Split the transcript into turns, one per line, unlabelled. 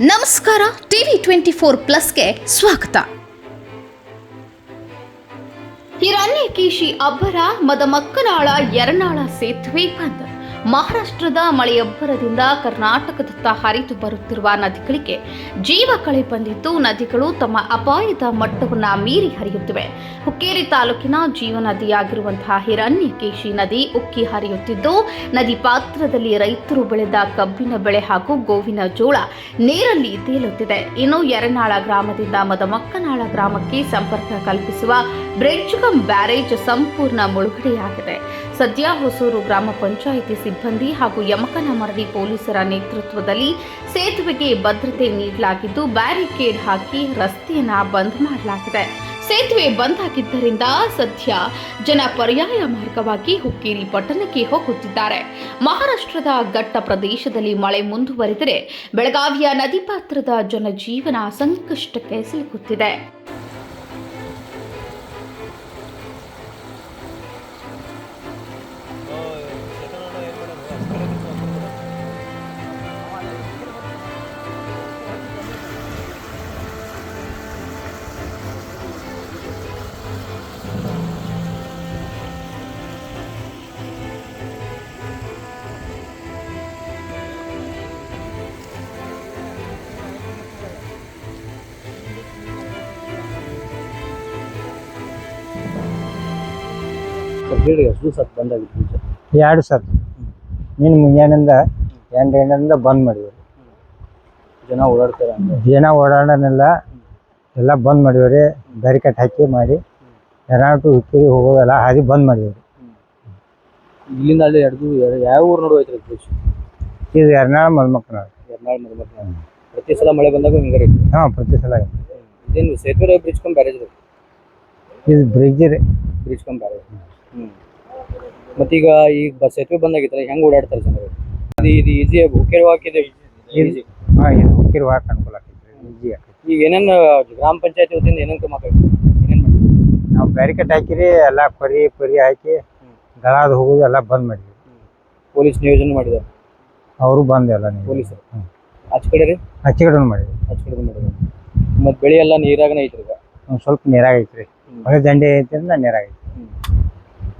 ನಮಸ್ಕಾರ TV twenty four ಪ್ಲಸ್ಗೆ ಸ್ವಾಗತ. ಹಿರಣ್ಯಕೇಶಿ ಅಬ್ಬರ ಮದಮಕ್ಕನಾಳ ಎರನಾಳ ಸೇತುವೆ ಬಂದ್. ಮಹಾರಾಷ್ಟ್ರದ ಮಳೆಯಬ್ಬರದಿಂದ ಕರ್ನಾಟಕದತ್ತ ಹರಿದು ಬರುತ್ತಿರುವ ನದಿಗಳಿಗೆ ಜೀವ ಕಳೆ ಬಂದಿದ್ದು, ನದಿಗಳು ತಮ್ಮ ಅಪಾಯದ ಮಟ್ಟವನ್ನು ಮೀರಿ ಹರಿಯುತ್ತಿವೆ. ಹುಕ್ಕೇರಿ ತಾಲೂಕಿನ ಜೀವ ನದಿಯಾಗಿರುವಂತಹ ಹಿರಣ್ಯಕೇಶಿ ನದಿ ಉಕ್ಕಿ ಹರಿಯುತ್ತಿದ್ದು, ನದಿ ಪಾತ್ರದಲ್ಲಿ ರೈತರು ಬೆಳೆದ ಕಬ್ಬಿನ ಬೆಳೆ ಹಾಗೂ ಗೋವಿನ ಜೋಳ ನೀರಲ್ಲಿ ತೇಲುತ್ತಿದೆ. ಇನ್ನು ಯರನಾಳ ಗ್ರಾಮದಿಂದ ಮದಮಕ್ಕನಾಳ ಗ್ರಾಮಕ್ಕೆ ಸಂಪರ್ಕ ಕಲ್ಪಿಸುವ ಬ್ರಿಡ್ಜ್ ಕಮ್ ಬ್ಯಾರೇಜ್ ಸಂಪೂರ್ಣ ಮುಳುಗಡೆಯಾಗಿದೆ. ಸದ್ಯ ಹೊಸೂರು ಗ್ರಾಮ ಪಂಚಾಯಿತಿ ಸಿಬ್ಬಂದಿ ಹಾಗೂ ಯಮಕನಮರಡಿ ಪೊಲೀಸರ ನೇತೃತ್ವದಲ್ಲಿ ಸೇತುವೆಗೆ ಭದ್ರತೆ ನೀಡಲಾಗಿದ್ದು, ಬ್ಯಾರಿಕೇಡ್ ಹಾಕಿ ರಸ್ತೆಯನ್ನು ಬಂದ್ ಮಾಡಲಾಗಿದೆ. ಸೇತುವೆ ಬಂದ್ ಆಗಿದ್ದರಿಂದ ಸದ್ಯ ಜನ ಪರ್ಯಾಯ ಮಾರ್ಗವಾಗಿ ಹುಕ್ಕೇರಿ ಪಟ್ಟಣಕ್ಕೆ ಹೋಗುತ್ತಿದ್ದಾರೆ. ಮಹಾರಾಷ್ಟ್ರದ ಘಟ್ಟ ಪ್ರದೇಶದಲ್ಲಿ ಮಳೆ ಮುಂದುವರಿದರೆ ಬೆಳಗಾವಿಯ ನದಿ ಪಾತ್ರದ ಜನಜೀವನ ಸಂಕಷ್ಟಕ್ಕೆ ಸಿಲುಕುತ್ತಿದೆ.
ಹೇಳಿ ಎಷ್ಟು ದಿವಸ ಬಂದಾಗಿತ್ತು ಬೀಜ
ಎರಡು ಸರ್. ನೀನು ಮುಂಜಾನಿಂದ ಎಂಟು ಗಂಟೆಯಿಂದ ಬಂದ್ ಮಾಡಿವ್ರಿ
ಜನ ಓಡಾಡ್ತಾರೆ ಅಂತ.
ಜನ ಓಡಾಡೋನೆಲ್ಲ ಎಲ್ಲ ಬಂದ್ ಮಾಡಿವ್ರಿ. ಬ್ಯಾರಿಕೇಡ್ ಹಾಕಿ ಮಾಡಿ ಎರ್ನಾಟು ಹುಕ್ಕೇರಿ ಹೋಗೋದೆಲ್ಲ ಹಾದಿ ಬಂದ್ ಮಾಡಿವ್ರಿ.
ಇಲ್ಲಿಂದ ಅಲ್ಲಿ ಎರಡು ಯಾವ ಊರು ನೋಡುವ ಐತ್ರಿ ಬ್ರಿಡ್ಜ್
ಇದು ಎರ್ನಾಳ ಮಲ್ಮಕ್ಕನ
ಎರ್ನಾಳ್ ಪ್ರತಿ ಸಲ ಮಳೆ ಬಂದಾಗ ಹಿಂಗಾರ
ಹಾಂ ಪ್ರತಿ ಸಲ
ಇದೇನು ಸೇತುವೆ ಬ್ರಿಡ್ಜ್ ಕಮ್ ಬ್ಯಾರೇಜ್
ಇದು ಬ್ರಿಡ್ಜ್ ರೀ.
Bridge cum barrage. ಮತ್ತೀಗ ಈ ಬಸ್ ಸೇತುವೆ ಬಂದಾಗಿತ್ತಲ್ಲ ಹೆಂಗ್ ಓಡಾಡ್ತಾರೆ ಜನರು? ಅದು ಇದು ಈಸಿ ಹುಕ್ಕೇರು ಹಾಕಿದೆ
ಇದು. ಹುಕ್ಕೇರಿ ಹೋಗಕ್ಕೆ ಅನುಕೂಲ ಆಕೈತಿ ಈಜಿ ಆಕೈತಿ
ಈಗ ಏನೇನು ಗ್ರಾಮ ಪಂಚಾಯತಿ ವತಿಯಿಂದ ಏನೇನು ಕ್ರಮ ಕೈಗೊಂಡ್ರಿ? ಏನೇನ್ ಮಾಡಿದ್ರಿ
ನಾವು ಬ್ಯಾರಿಕೇಡ್ ಹಾಕಿರಿ ಎಲ್ಲ ಪರಿ ಪರಿ ಹಾಕಿ ದಳಾದ ಹೋಗೋದು ಎಲ್ಲ ಬಂದ್ ಮಾಡಿದ್ವಿ.
ಪೊಲೀಸ್ ನಿಯೋಜನೆ ಮಾಡಿದ್ದಾರೆ
ಅವರು ಬಂದ್ ಎಲ್ಲ ನೀವು
ಪೊಲೀಸರು ಆಚೆ ಕಡೆ ರೀ?
ಹಚ್ಚಿಗಡೆ ಮಾಡಿದ್ವಿ.
ಆಚೆ ಕಡೆ ಮಾಡಿದ್ದಾರೆ ಮತ್ತೆ ಬೆಳೆ ಎಲ್ಲ ನೀರಾಗನೇ ಐತ್ರಿ ಈಗ?
ಒಂದು ಸ್ವಲ್ಪ ನೀರಾಗೈತ್ರಿ. ಹೊಳೆ ದಂಡೆ ಐತಿ ಅಂದ್ರೆ ನೀರಾಗೈತಿ